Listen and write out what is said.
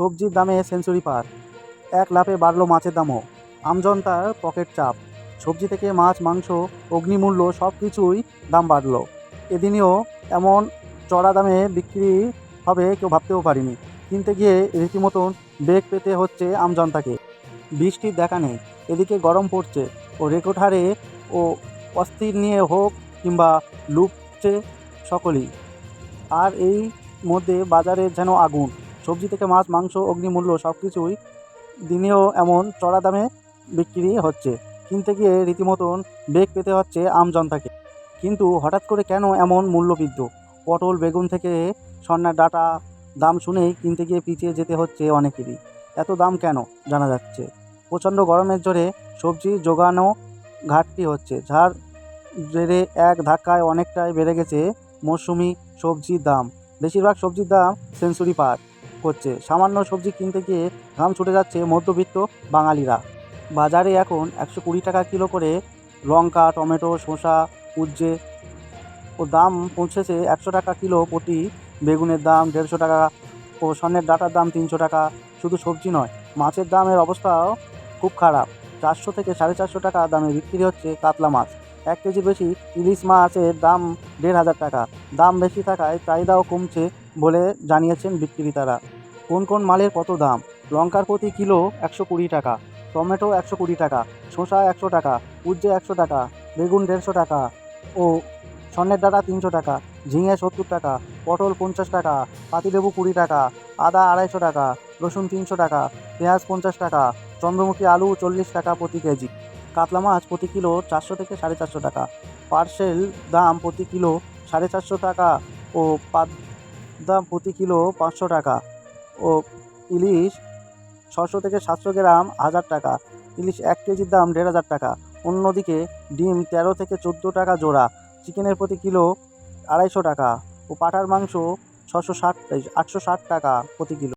সবজির দামে সেঞ্চুরি পার। এক লাফে বাড়লো মাছের দামও। আমজনতার পকেট চাপ। সবজি থেকে মাছ, মাংস, অগ্নিমূল্য সব কিছুই দাম বাড়লো। এদিনেও এমন চড়া দামে বিক্রি হবে কেউ ভাবতেও পারিনি। কিনতে গিয়ে রীতিমতন বেগ পেতে হচ্ছে আমজনতাকে। বৃষ্টির দেখা নেই। এদিকে গরম পড়ছে ও রেকর্ড হারে ও অস্থির নিয়ে হোক কিংবা লুপছে সকলেই। আর এই মধ্যে বাজারে যেন আগুন। সবজি থেকে মাছ, মাংস, অগ্নিমূল্য সব কিছুই দিনেও এমন চড়া দামে বিক্রি হচ্ছে। কিনতে গিয়ে রীতিমতন বেগ পেতে হচ্ছে আমজনতাকে কিন্তু হঠাৎ করে কেন এমন মূল্যবৃদ্ধ পটল, বেগুন থেকে সন্ন্যার ডাটা দাম শুনেই কিনতে গিয়ে পিছিয়ে যেতে হচ্ছে অনেকেরই। এত দাম কেন? জানা যাচ্ছে। প্রচণ্ড গরমের জোরে সবজি যোগানো ঘাটতি হচ্ছে। যার জেরে এক ধাক্কায় অনেকটাই বেড়ে গেছে মৌসুমি সবজির দাম। বেশিরভাগ সবজির দাম সেঞ্চুরি পার। করছে সামান্য সবজি কিনতে গিয়ে ঘাম ছুটে যাচ্ছে মধ্যবিত্ত বাঙালিরা। বাজারে এখন একশো কুড়ি টাকা কিলো করে লঙ্কা, টমেটো, শসা, উচ্ছে ও দাম পৌঁছেছে একশো টাকা কিলো প্রতি বেগুনের দাম দেড়শো টাকা ও স্বর্ণের ডাটার দাম তিনশো টাকা। শুধু সবজি নয়, মাছের দামের অবস্থাও খুব খারাপ। চারশো থেকে সাড়ে চারশো টাকা দামে বিক্রি হচ্ছে কাতলা মাছ। এক কেজি বেশি ইলিশ মাছের দাম দেড় হাজার টাকা। দাম বেশি থাকায় চাহিদাও কমছে বলে জানিয়েছেন বিক্রেতারা। কোন কোন মালের কত দাম? লঙ্কার প্রতি কিলো একশো কুড়ি টাকা, টমেটো একশো কুড়ি টাকা, শসা একশো টাকা উজ্জে একশো টাকা, বেগুন দেড়শো টাকা ও স্বর্ণের ডাটা তিনশো টাকা, ঝিঙে সত্তর টাকা, পটল পঞ্চাশ টাকা, পাতিলেবু কুড়ি টাকা, আদা আড়াইশো টাকা, রসুন তিনশো টাকা, পেঁয়াজ পঞ্চাশ টাকা, চন্দ্রমুখী আলু চল্লিশ টাকা প্রতি কেজি, কাতলা মাছ প্রতি কিলো চারশো থেকে সাড়ে চারশো টাকা, পার্সেল দাম প্রতি কিলো সাড়ে চারশো টাকা ও দাম প্রতি কিলো পাঁচশো টাকা ও ইলিশ ছশো থেকে সাতশো গ্রাম হাজার টাকা। ইলিশ এক কেজির দাম দেড় হাজার টাকা। অন্যদিকে ডিম তেরো থেকে চোদ্দ টাকা জোড়া। চিকেনের প্রতি কিলো আড়াইশো টাকা ও পাটার মাংস ছশো ষাট, আটশো ষাট টাকা প্রতি কিলো।